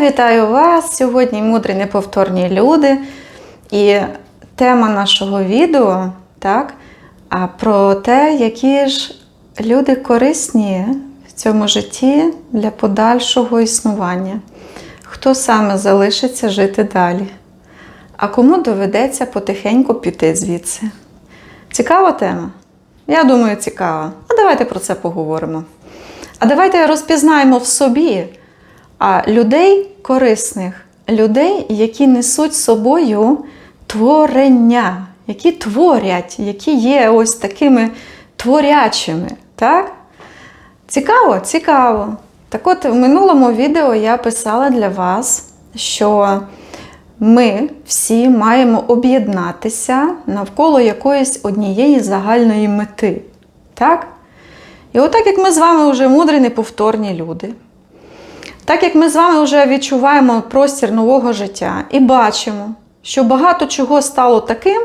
Вітаю вас сьогодні, мудрі неповторні люди. І тема нашого відео так, про те, які ж люди корисні в цьому житті для подальшого існування. Хто саме залишиться жити далі, а кому доведеться потихеньку піти звідси. Цікава тема? Я думаю, цікава. А давайте про це поговоримо. А давайте розпізнаємо в собі а, людей корисних, людей, які несуть собою творення, які творять, які є ось такими творячими. Так? Цікаво, цікаво. Так от в минулому відео я писала для вас, що ми всі маємо об'єднатися навколо якоїсь однієї загальної мети. Так? І отак, як ми з вами вже мудрі, неповторні люди, так як ми з вами вже відчуваємо простір нового життя і бачимо, що багато чого стало таким,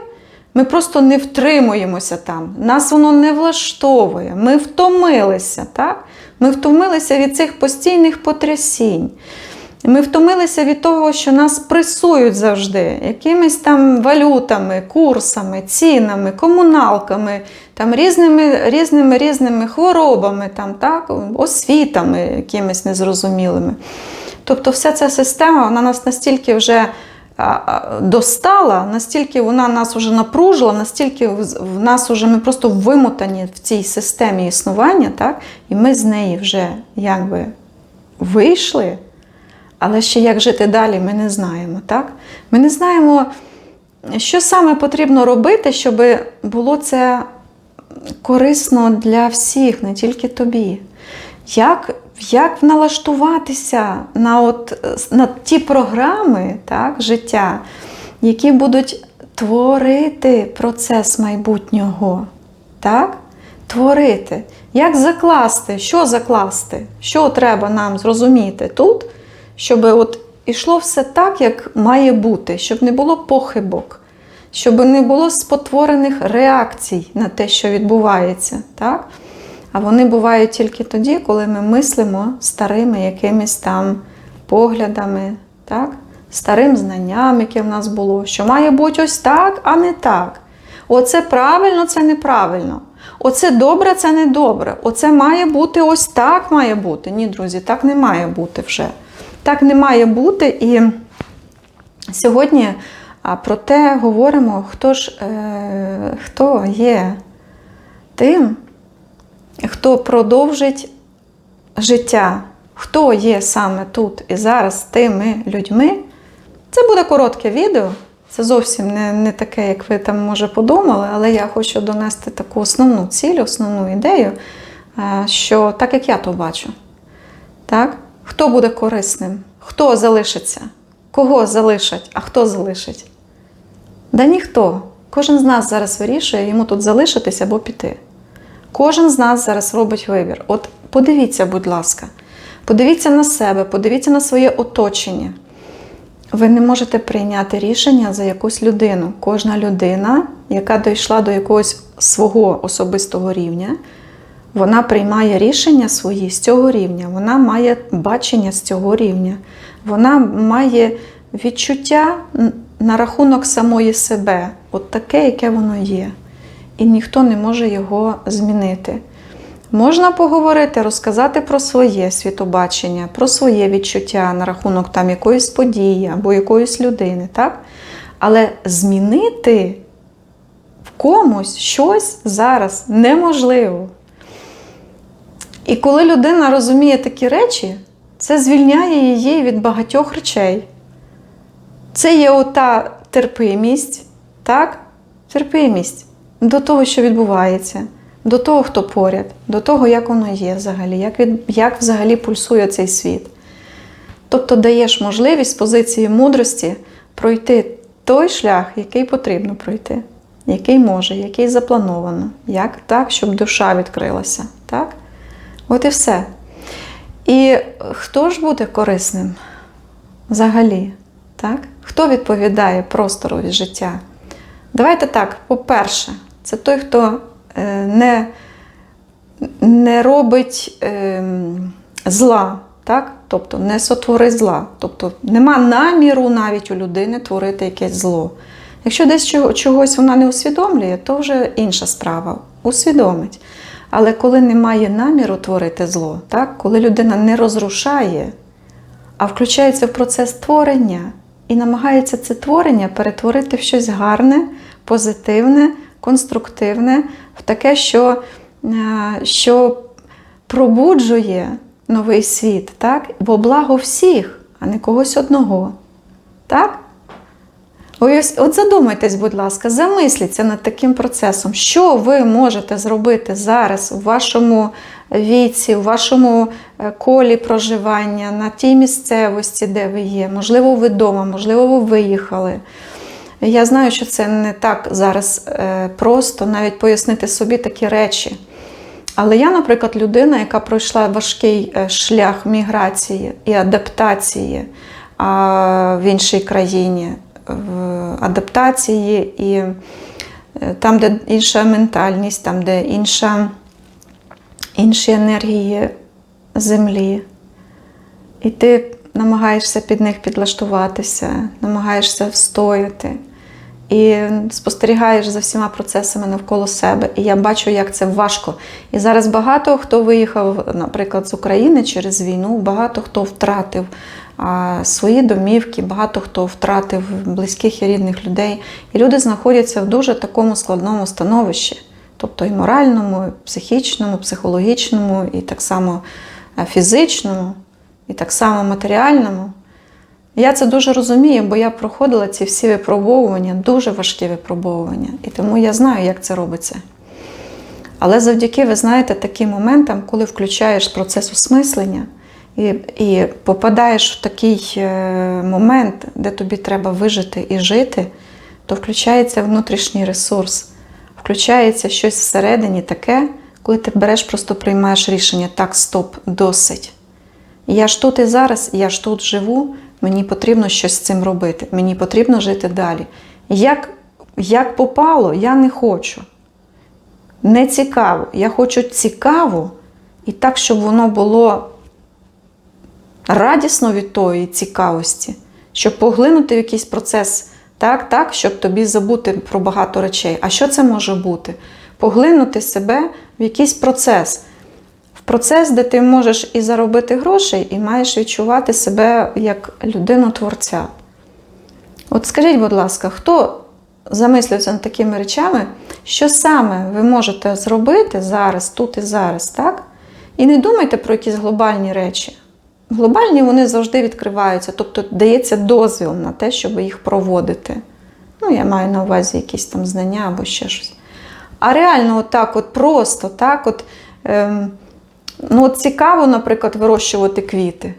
ми просто не втримуємося там. Нас воно не влаштовує. Ми втомилися, так? Ми втомилися від цих постійних потрясінь. Ми втомилися від того, що нас пресують завжди якимись там валютами, курсами, цінами, комуналками, там різними різними різними хворобами, там, так, освітами якимись незрозумілими. Тобто, вся ця система вона нас настільки вже достала, настільки вона нас вже напружила, настільки в нас вже ми просто вимотані в цій системі існування, так, і ми з неї вже якби вийшли. Але ще як жити далі, ми не знаємо. так? Ми не знаємо, що саме потрібно робити, щоб було це корисно для всіх, не тільки тобі. Як як налаштуватися на от, на ті програми так, життя, які будуть творити процес майбутнього? так? Творити. Як закласти, що закласти, що треба нам зрозуміти тут? щоб от ішло все так, як має бути, щоб не було похибок, щоб не було спотворених реакцій на те, що відбувається. Так? А вони бувають тільки тоді, коли ми мислимо старими якимись там поглядами, так? старим знанням, яке в нас було, що має бути ось так, а не так. Оце правильно, це неправильно. Оце добре, це не добре. Оце має бути ось так має бути. Ні, друзі, так не має бути вже. Так не має бути. І сьогодні про те говоримо, хто ж е, хто є тим, хто продовжить життя, хто є саме тут і зараз тими людьми. Це буде коротке відео. Це зовсім не не таке, як ви там може подумали, але я хочу донести таку основну ціль, основну ідею, що так як я то бачу. Так? Хто буде корисним? Хто залишиться? Кого залишать, а хто залишить? Да ніхто. Кожен з нас зараз вирішує йому тут залишитись або піти. Кожен з нас зараз робить вибір. От подивіться, будь ласка, подивіться на себе, подивіться на своє оточення. Ви не можете прийняти рішення за якусь людину. Кожна людина, яка дійшла до якогось свого особистого рівня, вона приймає рішення свої з цього рівня, вона має бачення з цього рівня, вона має відчуття на рахунок самої себе, от таке, яке воно є. І ніхто не може його змінити. Можна поговорити, розказати про своє світобачення, про своє відчуття на рахунок там якоїсь події або якоїсь людини, так? Але змінити в комусь щось зараз неможливо. І коли людина розуміє такі речі, це звільняє її від багатьох речей. Це є ота терпимість, так? терпимість до того, що відбувається, до того, хто поряд, до того, як воно є взагалі, як, від, як взагалі пульсує цей світ. Тобто даєш можливість з позиції мудрості пройти той шлях, який потрібно пройти, який може, який заплановано, як так, щоб душа відкрилася. так? От і все. І хто ж буде корисним взагалі? Так? Хто відповідає простору від життя? Давайте так, по-перше, це той, хто е, не не робить е, зла так? тобто не сотвори зла. Тобто нема наміру навіть у людини творити якесь зло. Якщо десь чогось вона не усвідомлює, то вже інша справа. Усвідомить. Але коли немає наміру творити зло, так? коли людина не розрушає, а включається в процес творення і намагається це творення перетворити в щось гарне, позитивне, конструктивне, в таке, що, е, що пробуджує новий світ, так? во благо всіх, а не когось одного. Так? Ось, от задумайтесь, будь ласка, замисліться над таким процесом, що ви можете зробити зараз у вашому віці, у вашому е, колі проживання, на тій місцевості, де ви є. Можливо, ви вдома, можливо, ви виїхали. Я знаю, що це не так зараз е, просто навіть пояснити собі такі речі. Але я, наприклад, людина, яка пройшла важкий е, шлях міграції і адаптації в іншій країні, в адаптації і там, де інша ментальність, там, де інша, інші енергії землі. І ти намагаєшся під них підлаштуватися, намагаєшся встояти. І спостерігаєш за всіма процесами навколо себе. І я бачу, як це важко. І зараз багато хто виїхав, наприклад, з України через війну, багато хто втратив а, свої домівки, багато хто втратив близьких і рідних людей. І люди знаходяться в дуже такому складному становищі, тобто і моральному, і психічному, психологічному, і так само е, фізичному, і так само матеріальному. Я це дуже розумію, бо я проходила ці всі випробовування, дуже важкі випробовування. І тому я знаю, як це робиться. Але завдяки, ви знаєте, таким моментам, коли включаєш процес осмислення і, і попадаєш в такий е, момент, де тобі треба вижити і жити, то включається внутрішній ресурс, включається щось всередині таке, коли ти береш, просто приймаєш рішення, так, стоп, досить. Я ж тут і зараз, я ж тут живу, мені потрібно щось з цим робити, мені потрібно жити далі. Як, як попало, я не хочу. Не цікаво. Я хочу цікаво і так, щоб воно було радісно від тої цікавості, щоб поглинути в якийсь процес так, так, щоб тобі забути про багато речей. А що це може бути? Поглинути себе в якийсь процес. В процес, де ти можеш і заробити грошей, і маєш відчувати себе як людину-творця. От скажіть, будь ласка, хто замислюється над такими речами, що саме ви можете зробити зараз, тут і зараз, так? І не думайте про якісь глобальні речі. Глобальні вони завжди відкриваються, тобто дається дозвіл на те, щоб їх проводити. Ну, я маю на увазі якісь там знання або ще щось. А реально, отак, от просто так, от, ем, ну, от цікаво, наприклад, вирощувати квіти,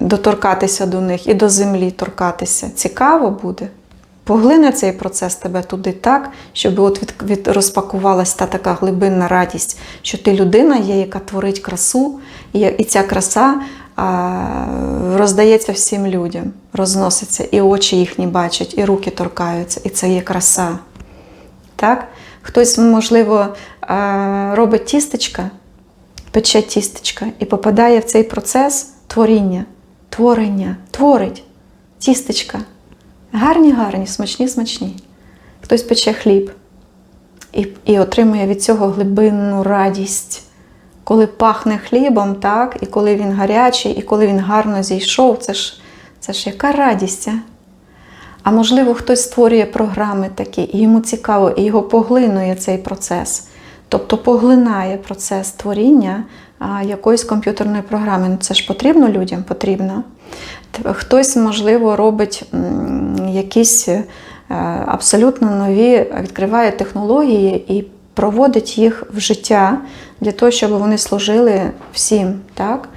доторкатися до них і до землі торкатися. Цікаво буде. Поглине цей процес тебе туди так, щоб от від, від розпакувалась та така глибинна радість, що ти людина є, яка творить красу, і, ця краса роздається всім людям, розноситься, і очі їхні бачать, і руки торкаються, і це є краса. Так? Хтось, можливо, робить тістечка, пече тістечка і попадає в цей процес творіння, творення, творить тістечка. Гарні, гарні, смачні, смачні. Хтось пече хліб і, і отримує від цього глибинну радість. Коли пахне хлібом, так, і коли він гарячий, і коли він гарно зійшов, це ж, це ж яка радість. А? а можливо, хтось створює програми такі, і йому цікаво, і його поглинує цей процес. Тобто поглинає процес творіння а, якоїсь комп'ютерної програми. Ну, це ж потрібно людям? Потрібно. Хтось, можливо, робить якісь е, абсолютно нові, відкриває технології і проводить їх в життя для того, щоб вони служили всім. так?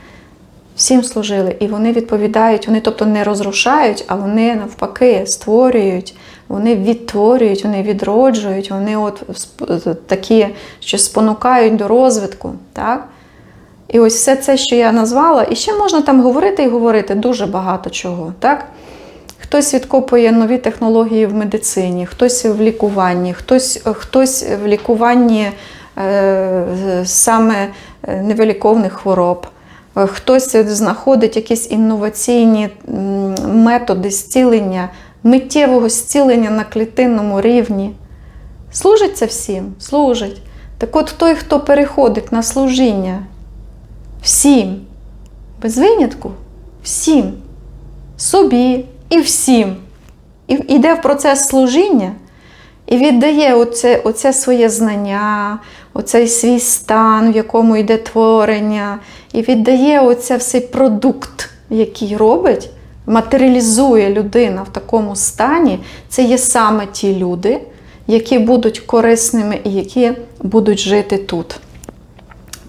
Всім служили. І вони відповідають, вони тобто не розрушають, а вони навпаки створюють, вони відтворюють, вони відроджують, вони от такі, що спонукають до розвитку. так? І ось все це, що я назвала, і ще можна там говорити і говорити дуже багато чого. так? Хтось відкопує нові технології в медицині, хтось в лікуванні, хтось, хтось в лікуванні саме невиліковних хвороб. е, хтось знаходить якісь інноваційні методи зцілення, миттєвого зцілення на клітинному рівні. Служить це всім? Служить. Так от той, хто переходить на служіння всім, без винятку, всім, собі і всім, і йде в процес служіння і віддає оце, оце своє знання, оцей свій стан, в якому йде творення, і віддає оце всей продукт, який робить, матеріалізує людина в такому стані, це є саме ті люди, які будуть корисними і які будуть жити тут.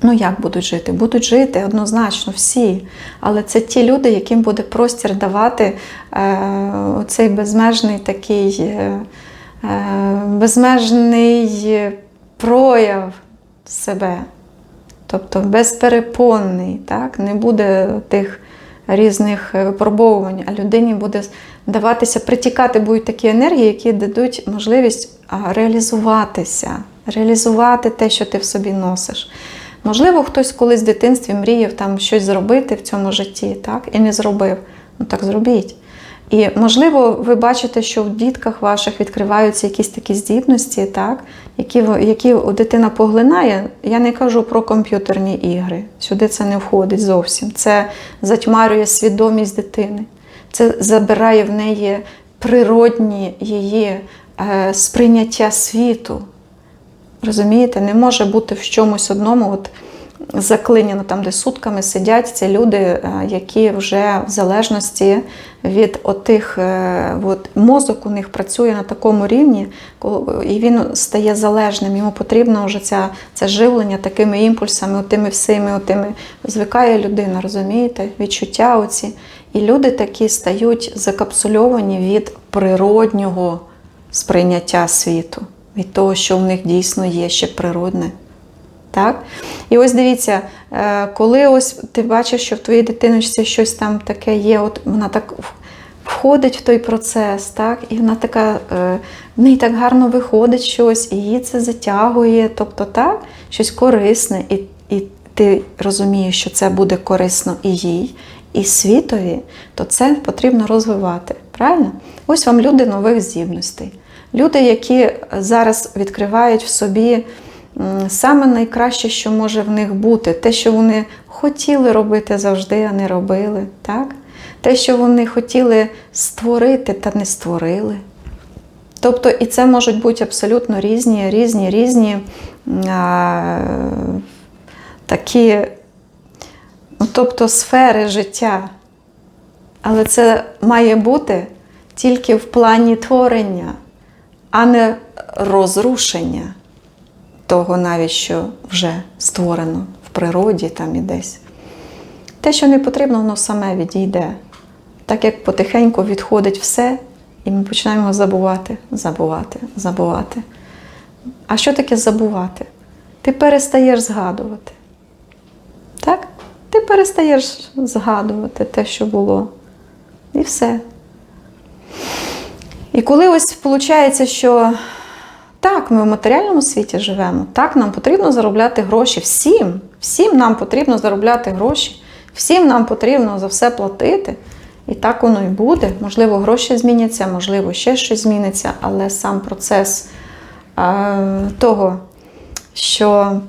Ну, як будуть жити? Будуть жити однозначно всі. Але це ті люди, яким буде простір давати е, цей безмежний такий е, безмежний прояв себе. Тобто безперепонний, так? не буде тих різних випробовувань, а людині буде даватися, притікати будуть такі енергії, які дадуть можливість реалізуватися, реалізувати те, що ти в собі носиш. Можливо, хтось колись в дитинстві мріяв там щось зробити в цьому житті, так, і не зробив. Ну так зробіть. І можливо, ви бачите, що в дітках ваших відкриваються якісь такі здібності, так, які, які дитина поглинає. Я не кажу про комп'ютерні ігри. Сюди це не входить зовсім. Це затьмарює свідомість дитини. Це забирає в неї природні її е, сприйняття світу. Розумієте, не може бути в чомусь одному от, заклинено, там, де сутками сидять ці люди, е, які вже в залежності від отих, е, от, мозок у них працює на такому рівні, і він стає залежним. Йому потрібно вже ця, це живлення такими імпульсами, отими всіми, отими. Звикає людина, розумієте, відчуття оці. І люди такі стають закапсульовані від природнього сприйняття світу, від того, що в них дійсно є ще природне. Так? І ось дивіться, е, коли ось ти бачиш, що в твоїй дитиночці щось там таке є, от вона так входить в той процес, так? і вона така, е, в неї так гарно виходить щось, і її це затягує, тобто так, щось корисне, і, і ти розумієш, що це буде корисно і їй, і світові, то це потрібно розвивати. Правильно? Ось вам люди нових здібностей. Люди, які зараз відкривають в собі саме найкраще, що може в них бути, те, що вони хотіли робити завжди, а не робили. Так? Те, що вони хотіли створити, та не створили. Тобто, і це можуть бути абсолютно різні, різні, різні а, такі, ну, тобто сфери життя. Але це має бути тільки в плані творення, а не розрушення того навіть, що вже створено в природі там і десь. Те, що не потрібно, воно саме відійде. Так як потихеньку відходить все, і ми починаємо забувати, забувати, забувати. А що таке забувати? Ти перестаєш згадувати. Так? Ти перестаєш згадувати те, що було. І все. І коли ось виходить, що так, ми в матеріальному світі живемо, так, нам потрібно заробляти гроші. Всім, всім нам потрібно заробляти гроші, всім нам потрібно за все платити. І так воно і буде. Можливо, гроші зміняться, можливо, ще щось зміниться, але сам процес е, того, що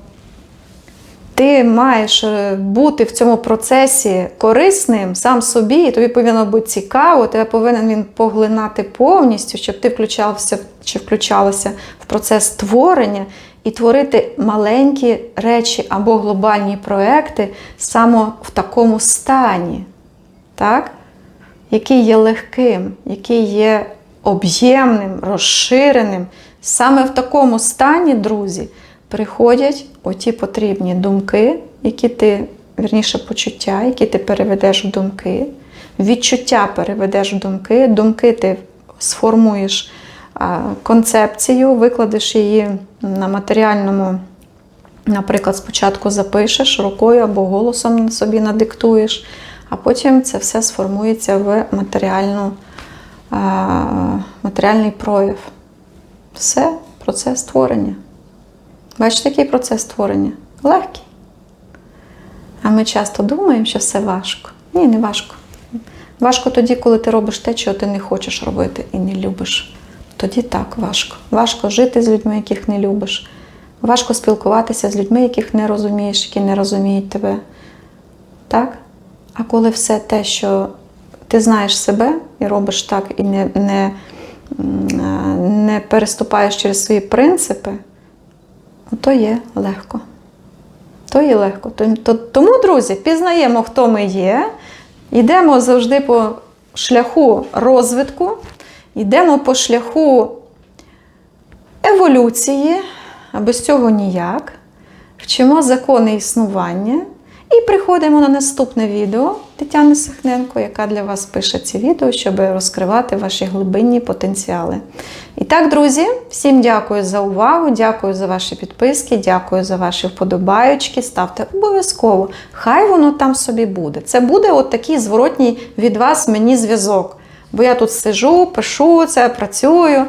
ти маєш е, бути в цьому процесі корисним сам собі, і тобі повинно бути цікаво, тебе повинен він поглинати повністю, щоб ти включався чи включалася в процес творення і творити маленькі речі або глобальні проекти саме в такому стані, так? який є легким, який є об'ємним, розширеним. Саме в такому стані, друзі, приходять оті потрібні думки, які ти, вірніше, почуття, які ти переведеш в думки, відчуття переведеш в думки, думки ти сформуєш концепцію, викладеш її на матеріальному. Наприклад, спочатку запишеш рукою або голосом собі надиктуєш, а потім це все сформується в матеріальну, матеріальний прояв. Все процес творення. Бачите, який процес творення? Легкий. А ми часто думаємо, що все важко. Ні, не важко. Важко тоді, коли ти робиш те, чого ти не хочеш робити і не любиш. Тоді так важко. Важко жити з людьми, яких не любиш. Важко спілкуватися з людьми, яких не розумієш, які не розуміють тебе. Так? А коли все те, що ти знаєш себе і робиш так, і не, не, е, не переступаєш через свої принципи, то є легко. То є легко. То- то- Тому, друзі, пізнаємо, хто ми є, йдемо завжди по шляху розвитку, йдемо по шляху еволюції, а без цього ніяк. Вчимо закони існування і приходимо на наступне відео Тетяни Сахненко, яка для вас пише ці відео, щоб розкривати ваші глибинні потенціали. І так, друзі, всім дякую за увагу, дякую за ваші підписки, дякую за ваші вподобаючки. Ставте обов'язково. Хай воно там собі буде. Це буде от такий зворотній від вас мені зв'язок. Бо я тут сижу, пишу це, працюю.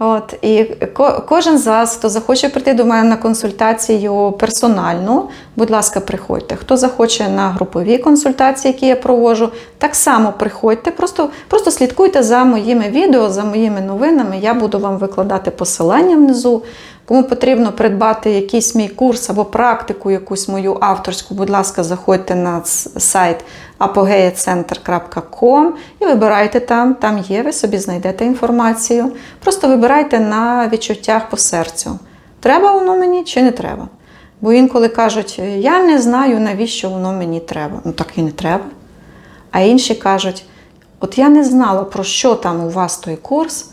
От, і ко- кожен з вас, хто захоче прийти до мене на консультацію персональну, будь ласка, приходьте. Хто захоче на групові консультації, які я проводжу, так само приходьте. Просто, просто слідкуйте за моїми відео, за моїми новинами. Я буду вам викладати посилання внизу. Кому потрібно придбати якийсь мій курс або практику, якусь мою авторську, будь ласка, заходьте на сайт apogeacenter.com і вибирайте там, там є, ви собі знайдете інформацію. Просто вибирайте на відчуттях по серцю. Треба воно мені чи не треба? Бо інколи кажуть, я не знаю, навіщо воно мені треба. Ну так і не треба. А інші кажуть: от я не знала, про що там у вас той курс,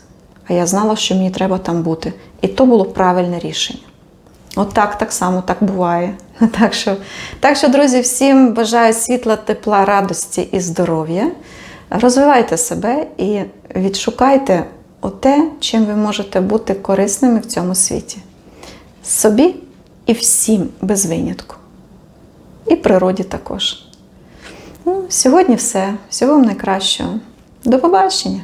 а я знала, що мені треба там бути. І то було правильне рішення. От так, так само так буває. Так що, так що, друзі, всім бажаю світла, тепла, радості і здоров'я. Розвивайте себе і відшукайте те, чим ви можете бути корисними в цьому світі. Собі і всім без винятку. І природі також. Ну, сьогодні все. Всього вам найкращого. До побачення!